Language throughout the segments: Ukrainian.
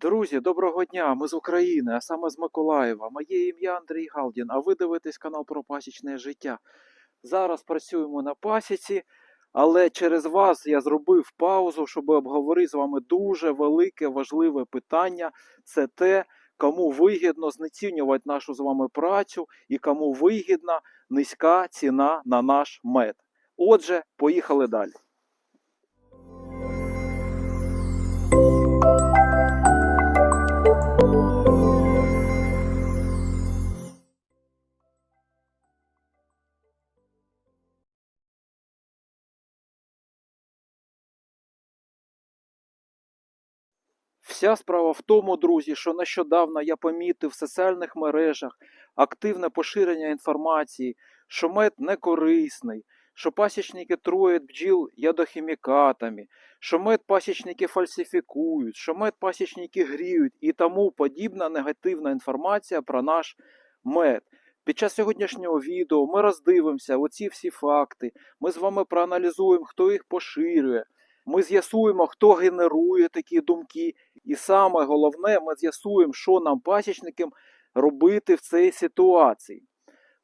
Друзі, доброго дня! Ми з України, а саме з Миколаєва. Моє ім'я Андрій Галдін, а ви дивитесь канал про пасічне життя. Зараз працюємо на пасіці, але через вас я зробив паузу, щоб обговорити з вами дуже велике, важливе питання. Це те, кому вигідно знецінювати нашу з вами працю і кому вигідна низька ціна на наш мед. Отже, поїхали далі. Вся справа в тому, друзі, що нещодавно я помітив в соціальних мережах активне поширення інформації, що мед не корисний, що пасічники труять бджіл ядохімікатами, що мед пасічники фальсифікують, що мед пасічники гріють і тому подібна негативна інформація про наш мед. Під час сьогоднішнього відео ми роздивимося оці всі факти. Ми з вами проаналізуємо, хто їх поширює. Ми з'ясуємо, хто генерує такі думки, і саме головне, ми з'ясуємо, що нам пасічникам робити в цій ситуації.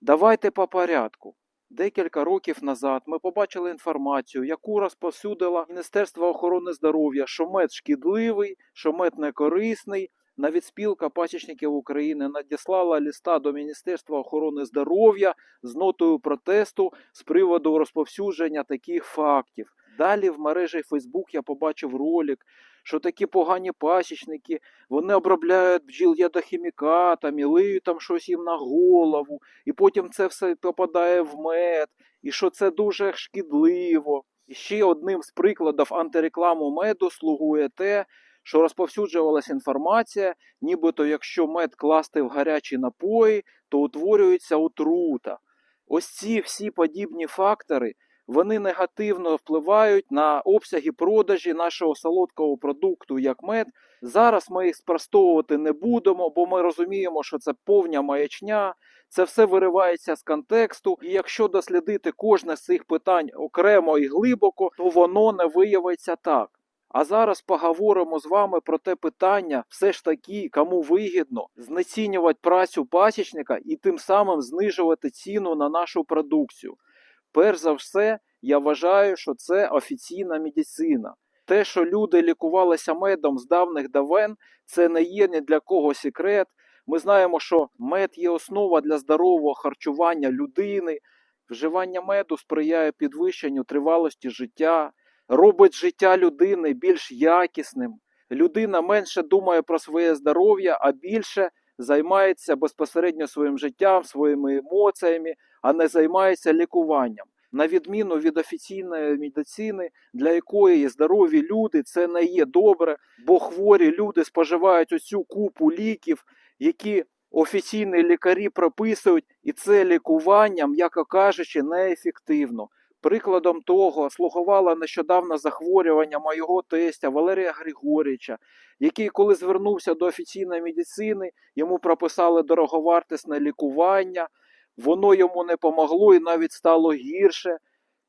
Давайте по порядку. Декілька років назад ми побачили інформацію, яку розповсюдило Міністерство охорони здоров'я, що мед шкідливий, що мед не корисний. Навіть спілка пасічників України надіслала листа до Міністерства охорони здоров'я з нотою протесту з приводу розповсюдження таких фактів. Далі в мережі Facebook я побачив ролик, що такі погані пасічники, вони обробляють бджіл ядохімікатами, лиють там щось їм на голову, і потім це все попадає в мед, і що це дуже шкідливо. І ще одним з прикладів антирекламу меду слугує те, що розповсюджувалася інформація, нібито якщо мед класти в гарячі напої, то утворюється отрута. Ось ці всі подібні фактори вони негативно впливають на обсяги продажі нашого солодкого продукту як мед. Зараз ми їх спростовувати не будемо, бо ми розуміємо, що це повня маячня, це все виривається з контексту. І якщо дослідити кожне з цих питань окремо і глибоко, то воно не виявиться так. А зараз поговоримо з вами про те питання, все ж таки, кому вигідно знецінювати працю пасічника і тим самим знижувати ціну на нашу продукцію. Перш за все, я вважаю, що це офіційна медицина. Те, що люди лікувалися медом з давних давен, це не є ні для кого секрет. Ми знаємо, що мед є основа для здорового харчування людини. Вживання меду сприяє підвищенню тривалості життя, робить життя людини більш якісним. Людина менше думає про своє здоров'я, а більше займається безпосередньо своїм життям, своїми емоціями, а не займається лікуванням. На відміну від офіційної медицини, для якої здорові люди це не є добре, бо хворі люди споживають оцю купу ліків, які офіційні лікарі прописують, і це лікування, м'яко кажучи, неефективно. Прикладом того слугувало нещодавно захворювання моєго тестя Валерія Григорійовича, який, коли звернувся до офіційної медицини, йому прописали дороговартісне лікування. Воно йому не помогло і навіть стало гірше.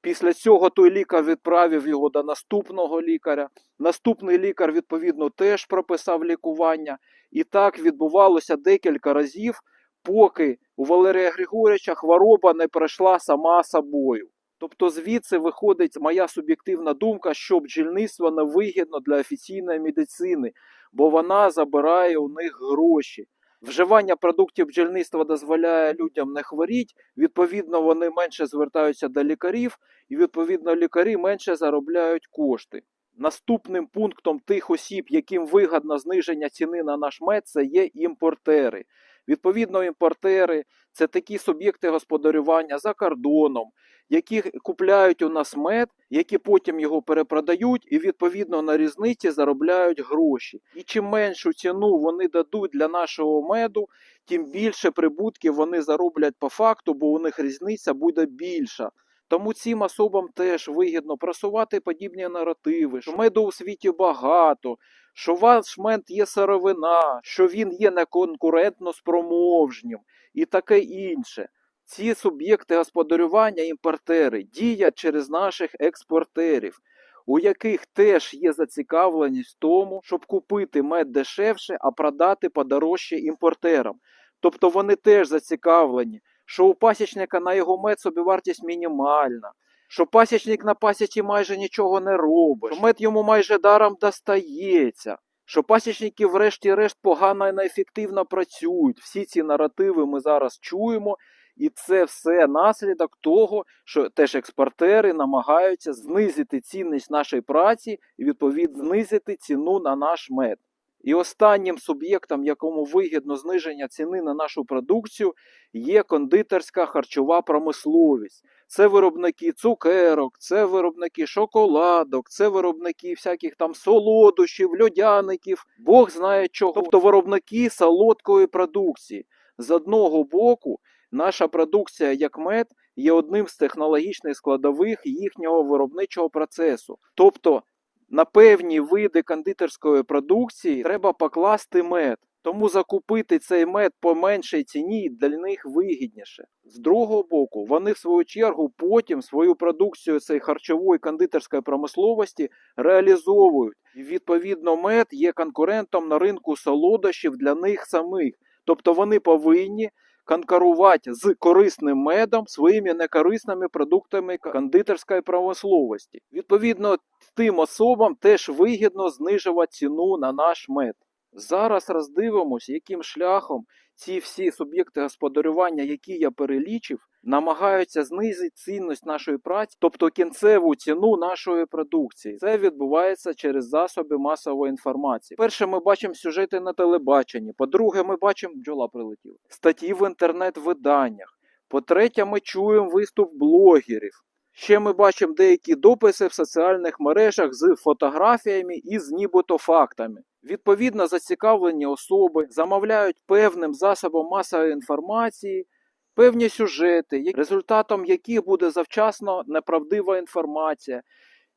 Після цього той лікар відправив його до наступного лікаря. Наступний лікар, відповідно, теж прописав лікування. І так відбувалося декілька разів, поки у Валерія Григорьовича хвороба не пройшла сама собою. Тобто звідси виходить моя суб'єктивна думка, що бджільництво не вигідно для офіційної медицини, бо вона забирає у них гроші. Вживання продуктів бджільництва дозволяє людям не хворіти, відповідно, вони менше звертаються до лікарів, і відповідно лікарі менше заробляють кошти. Наступним пунктом тих осіб, яким вигідно зниження ціни на наш мед, це є імпортери. Відповідно, імпортери це такі суб'єкти господарювання за кордоном, які купляють у нас мед, які потім його перепродають і відповідно на різниці заробляють гроші. І чим меншу ціну вони дадуть для нашого меду, тим більше прибутків вони зароблять по факту, бо у них різниця буде більша. Тому цим особам теж вигідно просувати подібні наративи, що меду у світі багато, що ваш мед є сировина, що він є неконкурентно спроможнім і таке інше. Ці суб'єкти господарювання, імпортери, діють через наших експортерів. у яких теж є зацікавленість в тому, щоб купити мед дешевше, а продати подорожче імпортерам. Тобто вони теж зацікавлені, що у пасічника на його мед собівартість мінімальна, що пасічник на пасічі майже нічого не робить, що мед йому майже даром достається, що пасічники, врешті-решт, погано і неефективно працюють. Всі ці наративи ми зараз чуємо, і це все наслідок того, що теж експортери намагаються знизити цінність нашої праці і відповідно знизити ціну на наш мед. І останнім суб'єктом, якому вигідно зниження ціни на нашу продукцію, є кондитерська харчова промисловість. Це виробники цукерок, це виробники шоколадок, це виробники всяких там солодощів, льодяників, Бог знає чого. Тобто виробники солодкої продукції. З одного боку, наша продукція як мед є одним з технологічних складових їхнього виробничого процесу. Тобто на певні види кондитерської продукції треба покласти мед. Тому закупити цей мед по меншій ціні для них вигідніше. З другого боку, вони в свою чергу потім свою продукцію цієї харчової кондитерської промисловості реалізовують. І відповідно, мед є конкурентом на ринку солодощів для них самих. Тобто вони повинні конкурувати з корисним медом своїми некорисними продуктами кондитерської промисловості. Відповідно, тим особам теж вигідно знижувати ціну на наш мед. Зараз роздивимось, яким шляхом ці всі суб'єкти господарювання, які я перелічив, намагаються знизити цінність нашої праці, тобто кінцеву ціну нашої продукції. Це відбувається через засоби масової інформації. Перше, ми бачимо сюжети на телебаченні. По-друге, ми бачимо бджола прилетіла. Статті в інтернет-виданнях. По-третє, ми чуємо виступ блогерів. Ще ми бачимо деякі дописи в соціальних мережах з фотографіями і з нібито фактами. Відповідно, зацікавлені особи замовляють певним засобом масової інформації певні сюжети, результатом яких буде завчасно неправдива інформація.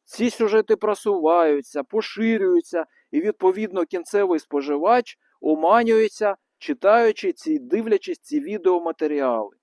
Ці сюжети просуваються, поширюються, і відповідно кінцевий споживач оманюється, читаючи ці, дивлячись ці відеоматеріали.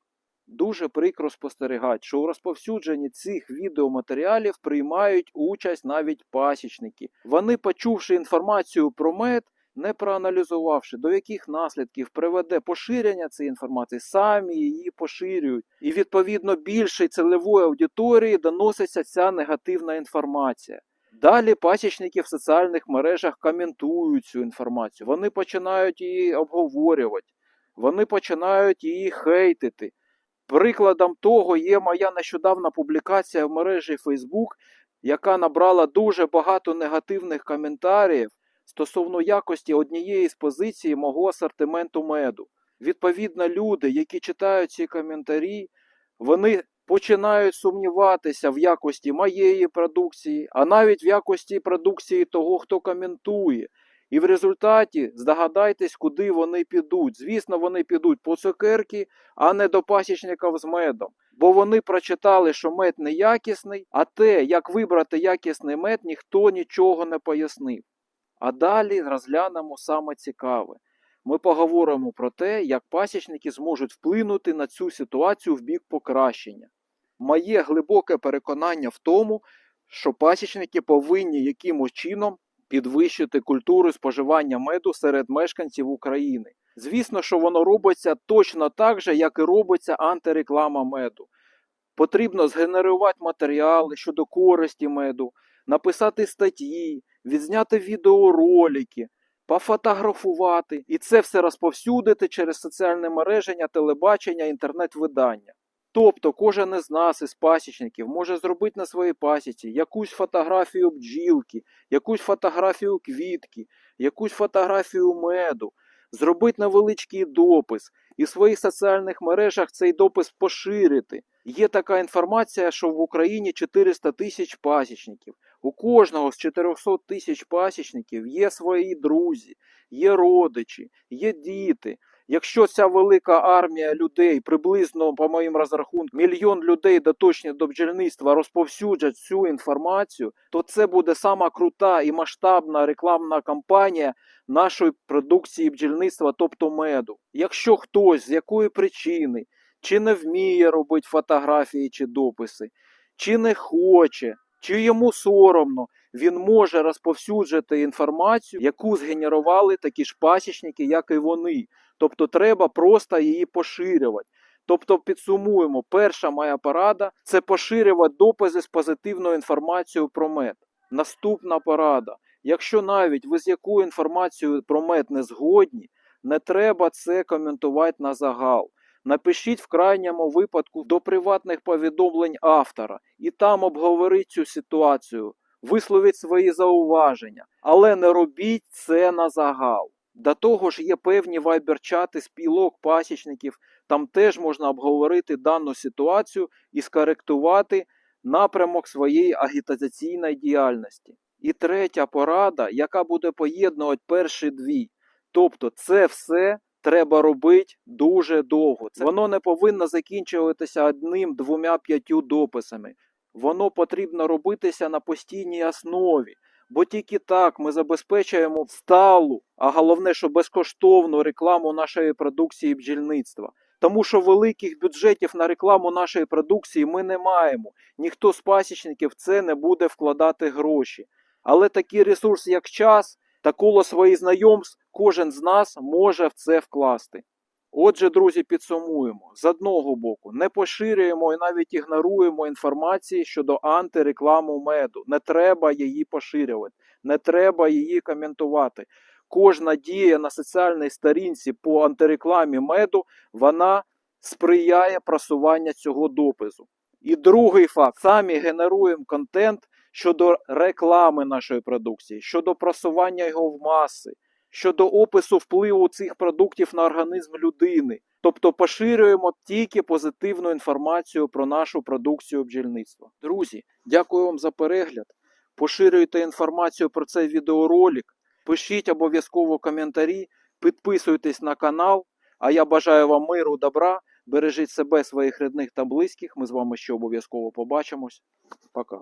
Дуже прикро спостерігати, що у розповсюдженні цих відеоматеріалів приймають участь навіть пасічники. Вони, почувши інформацію про мед, не проаналізувавши, до яких наслідків приведе поширення цієї інформації, самі її поширюють. І відповідно більшій цільової аудиторії доноситься ця негативна інформація. Далі пасічники в соціальних мережах коментують цю інформацію. Вони починають її обговорювати, вони починають її хейтити. Прикладом того є моя нещодавна публікація в мережі Facebook, яка набрала дуже багато негативних коментарів стосовно якості однієї з позицій мого асортименту меду. Відповідно, люди, які читають ці коментарі, вони починають сумніватися в якості моєї продукції, а навіть в якості продукції того, хто коментує. І в результаті здогадайтесь, куди вони підуть. Звісно, вони підуть по цукерки, а не до пасічників з медом. Бо вони прочитали, що мед неякісний, а те, як вибрати якісний мед, ніхто нічого не пояснив. А далі розглянемо саме цікаве. Ми поговоримо про те, як пасічники зможуть вплинути на цю ситуацію в бік покращення. Моє глибоке переконання в тому, що пасічники повинні якимось чином підвищити культуру споживання меду серед мешканців України. Звісно, що воно робиться точно так же, як і робиться антиреклама меду. Потрібно згенерувати матеріали щодо користі меду, написати статті, відзняти відеоролики, пофотографувати і це все розповсюдити через соціальне мереження, телебачення, інтернет-видання. Тобто кожен із нас, із пасічників, може зробити на своїй пасіці якусь фотографію бджілки, якусь фотографію квітки, якусь фотографію меду, зробити невеличкий допис і в своїх соціальних мережах цей допис поширити. Є така інформація, що в Україні 400 тисяч пасічників. У кожного з 400 тисяч пасічників є свої друзі, є родичі, є діти. Якщо ця велика армія людей, приблизно, по моїм розрахункам, мільйон людей доточні до бджільництва розповсюджать цю інформацію, то це буде сама крута і масштабна рекламна кампанія нашої продукції бджільництва, тобто меду. Якщо хтось з якої причини чи не вміє робити фотографії чи дописи, чи не хоче, чи йому соромно, він може розповсюджити інформацію, яку згенерували такі ж пасічники, як і вони. Тобто треба просто її поширювати. Тобто, підсумуємо, перша моя порада це поширювати дописи з позитивною інформацією про мед. Наступна порада. Якщо навіть ви з якою інформацією про мед не згодні, не треба це коментувати на загал. Напишіть в крайньому випадку до приватних повідомлень автора і там обговоріть цю ситуацію, висловіть свої зауваження, але не робіть це на загал. До того ж є певні вайбер-чати спілок пасічників, там теж можна обговорити дану ситуацію і скоректувати напрямок своєї агітаційної діяльності. І третя порада, яка буде поєднувати перші дві. Тобто це все треба робити дуже довго. Це воно не повинно закінчуватися одним, двома, п'ятью дописами. Воно потрібно робитися на постійній основі. Бо тільки так ми забезпечуємо сталу, а головне, що безкоштовну рекламу нашої продукції бджільництва. Тому що великих бюджетів на рекламу нашої продукції ми не маємо. Ніхто з пасічників це не буде вкладати гроші. Але такий ресурс, як час та коло своїх знайомств, кожен з нас може в це вкласти. Отже, друзі, підсумуємо: з одного боку, не поширюємо і навіть ігноруємо інформації щодо антиреклами меду. Не треба її поширювати, не треба її коментувати. Кожна дія на соціальній сторінці по антирекламі меду вона сприяє просуванню цього допису. І другий факт: самі генеруємо контент щодо реклами нашої продукції, щодо просування його в маси, щодо опису впливу цих продуктів на організм людини. Тобто поширюємо тільки позитивну інформацію про нашу продукцію бджільництва. Друзі, дякую вам за перегляд. Поширюйте інформацію про цей відеоролик, пишіть обов'язково коментарі, підписуйтесь на канал. А я бажаю вам миру, добра. Бережіть себе, своїх рідних та близьких. Ми з вами ще обов'язково побачимось. Пока.